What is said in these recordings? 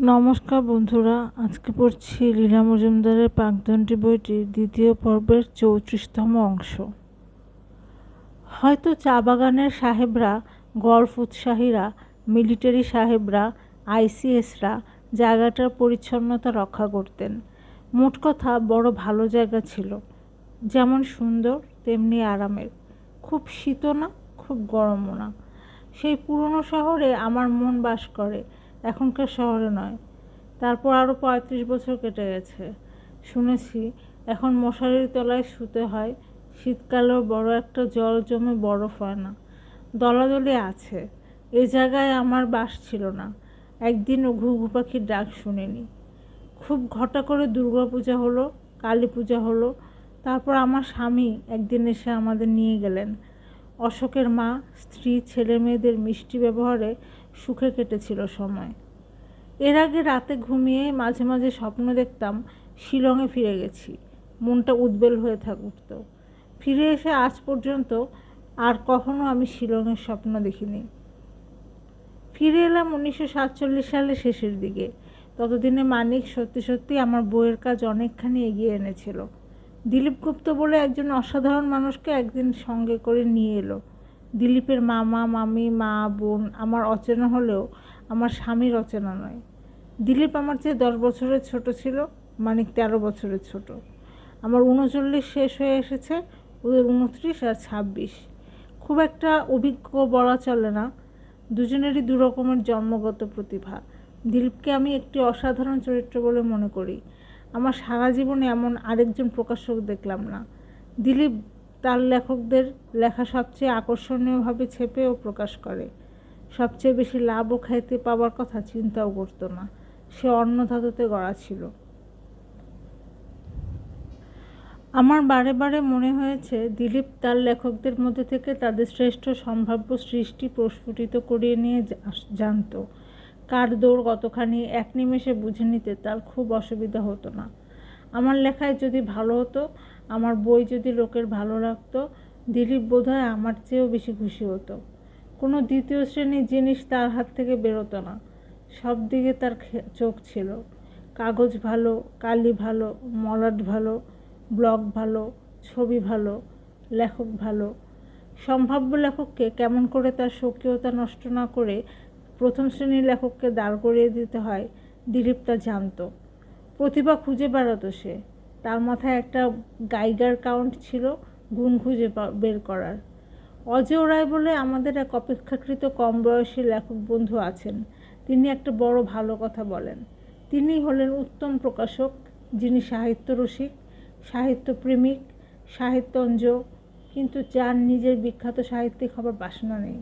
নমস্কার বন্ধুরা, আজকে পড়ছি লীলা মজুমদারের পাকদণ্ডী বইটির দ্বিতীয় পর্বের চৌত্রিশতম অংশ। হয়তো চা বাগানের সাহেবরা, গল্ফ উৎসাহীরা, মিলিটারি সাহেবরা, আইসিএসরা জায়গাটার পরিচ্ছন্নতা রক্ষা করতেন। মোট কথা, বড় ভালো জায়গা ছিল। যেমন সুন্দর, তেমনি আরামের। খুব শীতও না, খুব গরমও না। সেই পুরনো শহরে আমার মন বাস করে। এখনকার শহরে নয়। তারপর আরও পঁয়ত্রিশ বছর কেটে গেছে। শুনেছি, এখন মশারির তলায় শুতে হয় শীতকালেও বড় একটা জল জমে বরফ হয় না। দলাদলি আছে। এ জায়গায় আমার বাস ছিল না। একদিনও ঘুঘু পাখির ডাক শুনিনি। খুব ঘটা করে দুর্গা পূজা হলো, কালী পূজা হলো। তারপর আমার স্বামী একদিন এসে আমাদের নিয়ে গেলেন। অশোকের মা, স্ত্রী, ছেলে মেয়েদের মিষ্টি ব্যবহারে সুখে কেটেছিল সময়। এর আগে রাতে ঘুমিয়ে মাঝে মাঝে স্বপ্ন দেখতাম শিলংয়ে ফিরে গেছি। মনটা উদ্বেল হয়ে থাকত। ফিরে এসে আজ পর্যন্ত আর কখনো আমি শিলংয়ের স্বপ্ন দেখিনি। ফিরে এলাম উনিশশো সাতচল্লিশ সালের শেষের দিকে। ততদিনে মানিক সত্যি সত্যি আমার বইয়ের কাজ অনেকখানি এগিয়ে এনেছিল। দিলীপ গুপ্ত বলে একজন অসাধারণ মানুষকে একদিন সঙ্গে করে নিয়ে এলো। দিলীপের মামা, মামি, মা, বোন আমার অচেনা হলেও আমার স্বামীর অচেনা নয়। দিলীপ আমার চেয়ে দশ বছরের ছোট ছিল, মানিক তেরো বছরের ছোট। আমার উনচল্লিশ শেষ হয়ে এসেছে, ওদের উনত্রিশ আর ছাব্বিশ। খুব একটা অভিজ্ঞ বলা চলে না, দুজনেরই দু রকমের জন্মগত প্রতিভা। দিলীপকে আমি একটি অসাধারণ চরিত্র বলে মনে করি। আমার সারা জীবনে এমন আরেকজন প্রকাশক দেখলাম না। দিলীপ তার লেখকদের লেখা সবচেয়ে আকর্ষণীয়ভাবে ছেপে ও প্রকাশ করে। সবচেয়ে বেশি লাভও খাইতে পাওয়ার কথা চিন্তাও করতো না। সে অন্য ধাতুতে গড়া ছিল। আমার বারে বারে মনে হয়েছে, দিলীপ তার লেখকদের মধ্যে থেকে তাদের শ্রেষ্ঠ সম্ভাব্য সৃষ্টি প্রস্ফুটিত করিয়ে নিয়ে জানত। কার দৌড় কতখানি এক নিমেষে বুঝে নিতে তার খুব অসুবিধা হতো না। আমার লেখায় যদি ভালো হতো আমার বই যদি লোকের ভালো লাগতো, দিলীপ বোধহয় আমার চেয়েও বেশি খুশি হতো। কোনো দ্বিতীয় শ্রেণির জিনিস তার হাত থেকে বেরোতো না। সব দিকে তার চোখ ছিল। কাগজ ভালো, কালি ভালো, মলাট ভালো, ব্লগ ভালো, ছবি ভালো, লেখক ভালো। সম্ভাব্য লেখককে কেমন করে তার স্বকীয়তা নষ্ট না করে প্রথম শ্রেণির লেখককে দাঁড় করিয়ে দিতে হয়, দিলীপ তা জানত। প্রতিভা খুঁজে বেড়াতো সে। তার মাথায় একটা গাইগার কাউন্ট ছিল, গুণ খুঁজে বের করার। অজয় রায় বলে আমাদের এক অপেক্ষাকৃত কম বয়সী লেখক বন্ধু আছেন। তিনি একটা বড় ভালো কথা বলেন। তিনি হলেন উত্তম প্রকাশক, যিনি সাহিত্য রসিক সাহিত্যপ্রেমিক সাহিত্যঞ্জ, কিন্তু যার নিজের বিখ্যাত সাহিত্যিক হবার বাসনা নেই।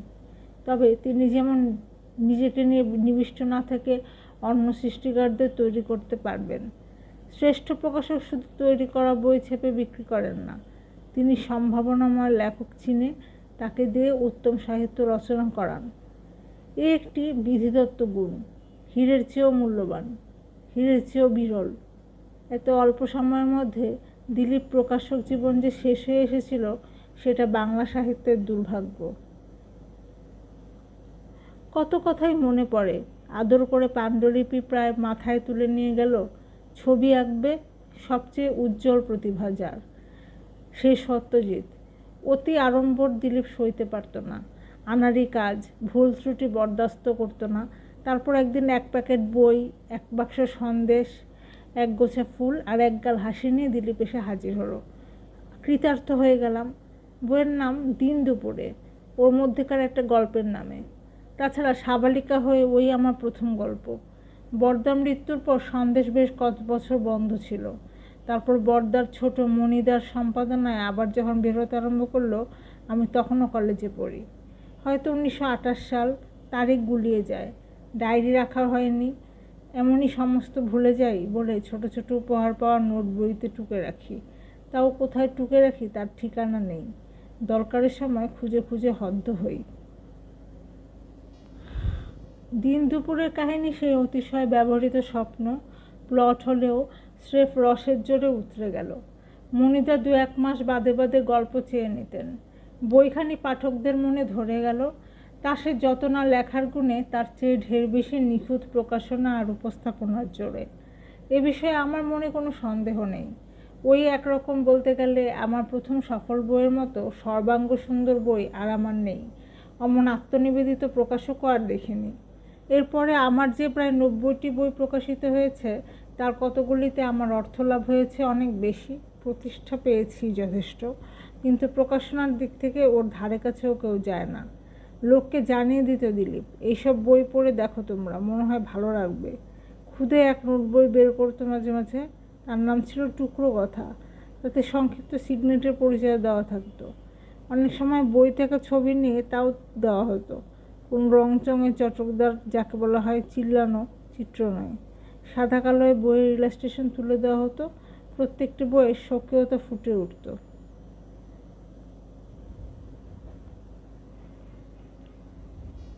তবে তিনি যেমন নিজেকে নিয়ে নিবিষ্ট না থেকে অন্য সৃষ্টিকারদের তৈরি করতে পারবেন শ্রেষ্ঠ প্রকাশক শুধু তৈরি করা বই ছেপে বিক্রি করেন না। তিনি সম্ভাবনাময় লেখক চিনে তাকে দিয়ে উত্তম সাহিত্য রচনা করান। এ একটি বিধিদত্ত গুণ, হীরের চেয়েও মূল্যবান, হীরের চেয়েও বিরল। এত অল্প সময়ের মধ্যে দিলীপ প্রকাশক জীবন যে শেষ হয়ে এসেছিল, সেটা বাংলা সাহিত্যের দুর্ভাগ্য। কত কথাই মনে পড়ে, আদর করে পাণ্ডুলিপি প্রায় মাথায় তুলে নিয়ে গেল ছবি আঁকবে সবচেয়ে উজ্জ্বল প্রতিভা যার। সে সত্যজিৎ। অতি আড়ম্বর দিলীপ সইতে পারত না। আনারি কাজ, ভুল ত্রুটি বরদাস্ত করতো না। তারপর একদিন এক প্যাকেট বই, এক বাক্স সন্দেশ, এক গোছা ফুল আর এক গাল হাসি নিয়ে দিলীপ এসে হাজির হলো। কৃতার্থ হয়ে গেলাম। বইয়ের নাম দিন দুপুরে। ওর মধ্যেকার একটা গল্পের নামে। তাছাড়া সাবালিকা হয়ে ওই আমার প্রথম গল্প। বর্দার মৃত্যুর পর সন্দেশ বেশ কত বছর বন্ধ ছিল। তারপর বর্দার ছোট মণিদার সম্পাদনায় আবার যখন বেরোতে আরম্ভ করল, আমি তখনও কলেজে পড়ি। হয়তো উনিশশো আঠাশ সাল তারিখ গুলিয়ে যায়। ডায়েরি রাখা হয়নি। এমনই সমস্ত ভুলে যাই বলে ছোট ছোট উপহার পাওয়া নোট বইতে টুকে রাখি। তাও কোথায় টুকে রাখি তার ঠিকানা নেই। দরকারের সময় খুঁজে খুঁজে হদ্দ হই। দিন দুপুরের কাহিনী সেই অতিশয় ব্যবহৃত স্বপ্ন প্লট হলেও স্রেফ রসের জোরে উতরে গেল। মনিদা দু এক মাস বাদে বাদে গল্প চেয়ে নিতেন। বইখানি পাঠকদের মনে ধরে গেল, তা সে যত না লেখার গুণে তার চেয়ে ঢের বেশি নিখুঁত প্রকাশনা আর উপস্থাপনার জোরে। এ বিষয়ে আমার মনে কোনো সন্দেহ নেই। ওই একরকম বলতে গেলে আমার প্রথম সফল বইয়ের মতো সর্বাঙ্গ সুন্দর বই আর আমার নেই। অমন আত্মনিবেদিত প্রকাশকও আর দেখিনি। এরপরে আমার যে প্রায় নব্বইটি বই প্রকাশিত হয়েছে, তার কতগুলিতে আমার অর্থ লাভ হয়েছে অনেক বেশি, প্রতিষ্ঠা পেয়েছি যথেষ্ট। কিন্তু প্রকাশনার দিক থেকে ওর ধারে কাছেও কেউ যায় না। লোককে জানিয়ে দিত দিলীপ, এইসব বই পড়ে দেখো তোমরা, মনে হয় ভালো রাখবে খুদে এক নোট বই বের করতো মাঝে মাঝে, তার নাম ছিল টুকরো কথা। তাতে সংক্ষিপ্ত সিগনেটের পরিচয় দেওয়া থাকতো। অনেক সময় বই থেকে ছবি নিয়ে তাও দেওয়া হতো। কোন রংচঙে চটকদার যাকে বলা হয় চিল্লানো চিত্র নয়। সাদা কালোয় বইয়ের ইলাস্ট্রেশন তুলে দেওয়া হতো। প্রত্যেকটি বইয়ের স্বকীয়তা ফুটে উঠতো।